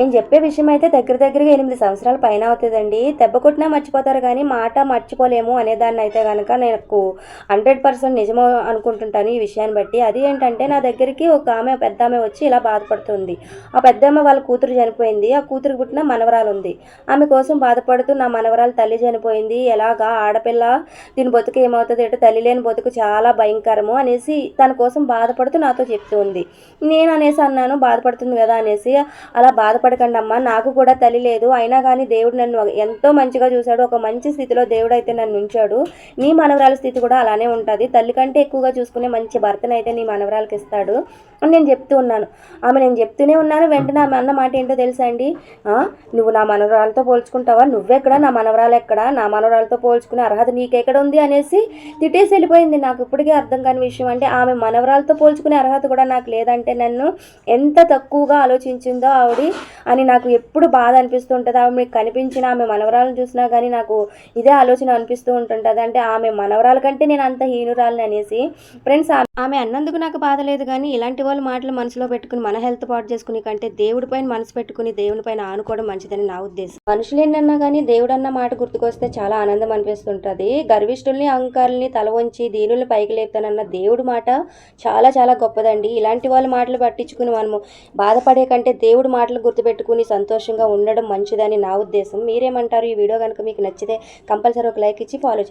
నేను చెప్పే విషయం అయితే దగ్గర దగ్గరగా ఎనిమిది సంవత్సరాల పైన అవుతుందండి. దెబ్బ కొట్టినా మర్చిపోతారు కానీ మాట మర్చిపోలేము అనేదాన్ని అయితే కనుక నాకు హండ్రెడ్ పర్సెంట్ నిజమో అనుకుంటుంటాను ఈ విషయాన్ని బట్టి. అది ఏంటంటే నా దగ్గరికి ఒక ఆమె పెద్ద ఆమె వచ్చి ఇలా బాధపడుతుంది. ఆ పెద్ద ఆమె వాళ్ళ కూతురు చనిపోయింది. ఆ కూతురు పుట్టిన మనవరాలు ఉంది. ఆమె కోసం బాధపడుతూ నా మనవరాలు తల్లి చనిపోయింది. ఎలాగా ఆడపిల్ల దీని బతుకు ఏమవుతుంది? అంటే తల్లి లేని బతుకు చాలా భయంకరము అనేసి తన కోసం బాధపడుతూ నాతో చెప్తూ ఉంది. నేను అనేసి అన్నాను బాధపడుతుంది కదా అనేసి అలా బాధపడు బాధపడకండి అమ్మ నాకు కూడా తల్లి లేదు. అయినా కానీ దేవుడు నన్ను ఎంతో మంచిగా చూశాడు. ఒక మంచి స్థితిలో దేవుడు అయితే నన్ను ఉంచాడు. నీ మనవరాల స్థితి కూడా అలానే ఉంటుంది. తల్లి కంటే ఎక్కువగా చూసుకునే మంచి భర్తను అయితే నీ మనవరాలకి ఇస్తాడు అని నేను చెప్తూ ఉన్నాను. ఆమె నేను చెప్తూనే ఉన్నాను. వెంటనే ఆమె అన్న మాట ఏంటో తెలుసా అండి? నువ్వు నా మనవరాలతో పోల్చుకుంటావా? నువ్వెక్కడ? నా మనవరాలు ఎక్కడ? నా మనవరాలతో పోల్చుకునే అర్హత నీకెక్కడ ఉంది అనేసి తిట్టేసి వెళ్ళిపోయింది నాకు. ఇప్పటికే అర్థం కాని విషయం అంటే ఆమె మనవరాలతో పోల్చుకునే అర్హత కూడా నాకు లేదంటే నన్ను ఎంత తక్కువగా ఆలోచించిందో ఆవిడ అని నాకు ఎప్పుడు బాధ అనిపిస్తూ ఉంటుంది. ఆమె మీకు కనిపించిన ఆమె మనవరాలను చూసినా కానీ నాకు ఇదే ఆలోచన అనిపిస్తూ ఉంటుంటుంది. అంటే ఆమె మనవరాల కంటే నేను అంత హీనురాలని అనేసి. ఫ్రెండ్స్ ఆమె అన్నందుకు నాకు బాధ లేదు కానీ ఇలాంటి వాళ్ళ మాటలు మనసులో పెట్టుకుని మన హెల్త్ పాటు చేసుకుని కంటే దేవుడి పైన మనసు పెట్టుకుని దేవుని పైన ఆనుకోవడం మంచిదని నా ఉద్దేశం. మనుషులు ఏంటన్నా కానీ దేవుడు అన్న మాట గుర్తుకొస్తే చాలా ఆనందం అనిపిస్తుంటుంది. గర్విష్ఠుల్ని అహంకారుల్ని తల వంచి దీనుల్ని పైకి లేపుతానన్న దేవుడి మాట చాలా చాలా గొప్పదండి. ఇలాంటి వాళ్ళ మాటలు పట్టించుకుని మనము బాధపడే కంటే దేవుడి మాటలు పెట్టుకుని సంతోషంగా ఉండడం మంచిదని నా ఉద్దేశం. మీరేమంటారు? ఈ వీడియో కనుక మీకు నచ్చితే కంపల్సరీ ఒక లైక్ ఇచ్చి ఫాలో